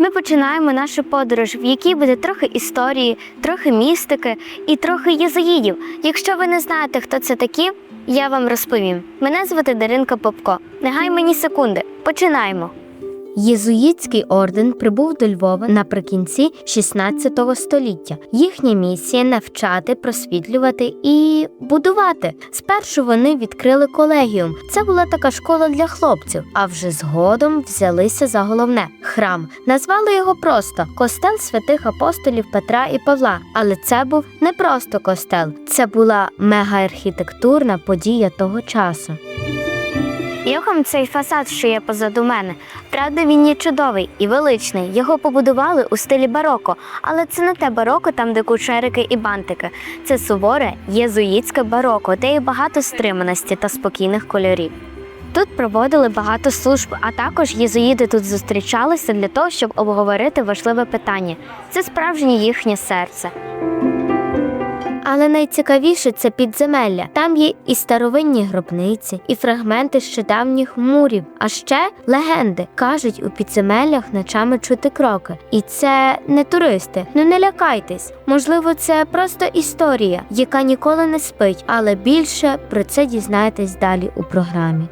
Ми починаємо нашу подорож, в якій буде трохи історії, трохи містики і трохи єзоїдів. Якщо ви не знаєте, хто це такі, я вам розповім. Мене звати Даринка Попко. Негай мені секунди. Починаємо. Єзуїтський орден прибув до Львова наприкінці 16 століття. Їхня місія навчати, просвітлювати і будувати. Спершу вони відкрили колегіум. Це була така школа для хлопців, а вже згодом взялися за головне храм. Назвали його просто костел святих апостолів Петра і Павла. Але це був не просто костел, це була мегаархітектурна подія того часу. Йохам цей фасад, що є позаду мене. Правда, він є чудовий і величний. Його побудували у стилі бароко, але це не те бароко, там де кучерики і бантики. Це суворе єзуїтське бароко, де є багато стриманості та спокійних кольорів. Тут проводили багато служб, а також єзуїти тут зустрічалися для того, щоб обговорити важливе питання. Це справжнє їхнє серце. Але найцікавіше це підземелля. Там є і старовинні гробниці, і фрагменти ще давніх мурів. А ще легенди кажуть, у підземеллях ночами чути кроки. І це не туристи. Ну не лякайтесь. Можливо, це просто історія, яка ніколи не спить, але більше про це дізнаєтесь далі у програмі.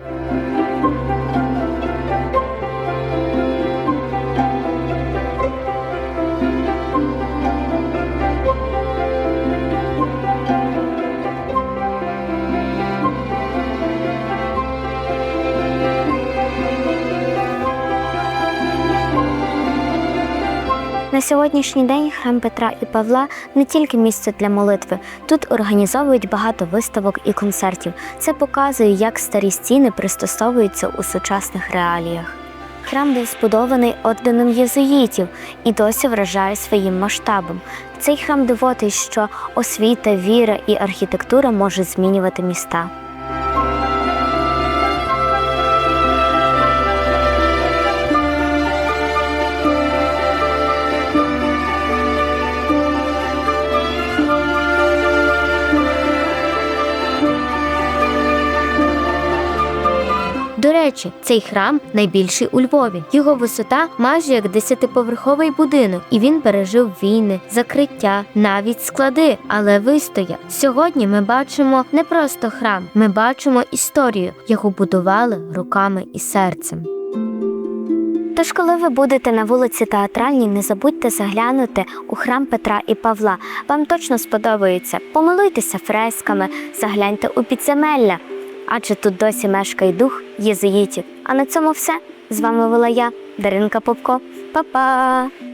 На сьогоднішній день храм Петра і Павла не тільки місце для молитви. Тут організовують багато виставок і концертів. Це показує, як старі стіни пристосовуються у сучасних реаліях. Храм був збудований орденом єзуїтів і досі вражає своїм масштабом. Цей храм доводить, що освіта, віра і архітектура можуть змінювати міста. Речі, цей храм найбільший у Львові. Його висота майже як десятиповерховий будинок, і він пережив війни, закриття, навіть склади, але вистояв. Сьогодні ми бачимо не просто храм, ми бачимо історію, яку будували руками і серцем. Тож, коли ви будете на вулиці Театральній, не забудьте заглянути у храм Петра і Павла. Вам точно сподобається. Помилуйтеся фресками, загляньте у підземелля, адже тут досі мешкає дух єзуїтів. А на цьому все. З вами була я, Даринка Попко. Па-па!